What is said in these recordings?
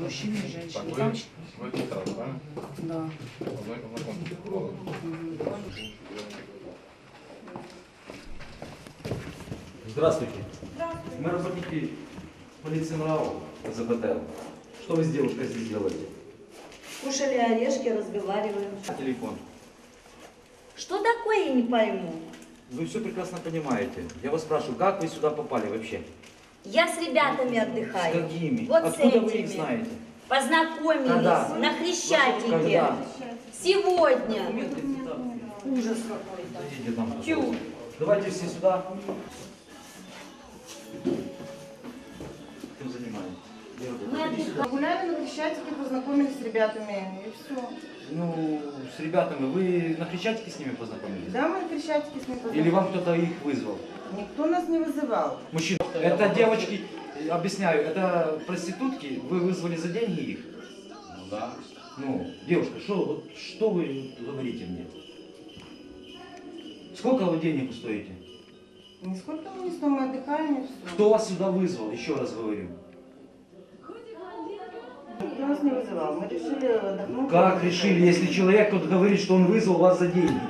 мужчины и женщины. Так, Там вы один раз, правильно? да. Ознакомьтесь. Здравствуйте. Мы работники полиции МРАО ЗПТ. Что вы с девушкой здесь делаете? Кушали орешки, разговариваем. Телефон. Что такое, я не пойму. Вы все прекрасно понимаете. Я вас спрашиваю, как вы сюда попали вообще? Я с ребятами С отдыхаю. какими? Вот Откуда с вы этими. их знаете? Познакомились Когда? на Хрещатике. Когда? Сегодня. Ужас какой-то. Тю. Давайте все сюда. Чем занимаетесь? Мы отдыхаем. Гуляли на Крещатике, познакомились с ребятами, и все. Ну, с ребятами. Вы на Крещатике с ними познакомились? Да, мы на Крещатике с ними Или познакомились. вам кто-то их вызвал? Никто нас не вызывал. Мужчина, это девочки, объясняю, это проститутки, вы вызвали за деньги их? Ну да. Ну, девушка, что, вот что вы говорите мне? Сколько вы денег стоите? Нисколько мы не стоим, мы отдыхаем, и все. Кто вас сюда вызвал? Еще раз говорю. Никто нас не вызывал. Мы решили отдохнуть. Как решили, если человек тут говорит, что он вызвал вас за деньги?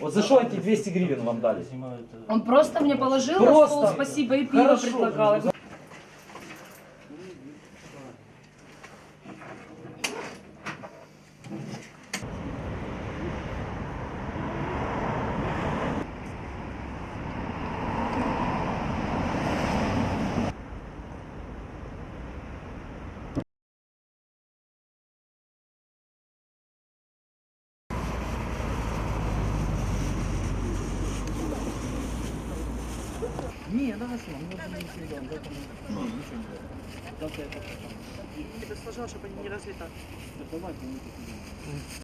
Вот за что эти 200 гривен вам дали? Он просто мне положил на Просто? стол, спасибо, и пиво Хорошо. предлагал. Не, давай с ним, мы не сидим, поэтому ничего не делаем. Завтра я покажу. Ты бы сложил, чтобы они не развита.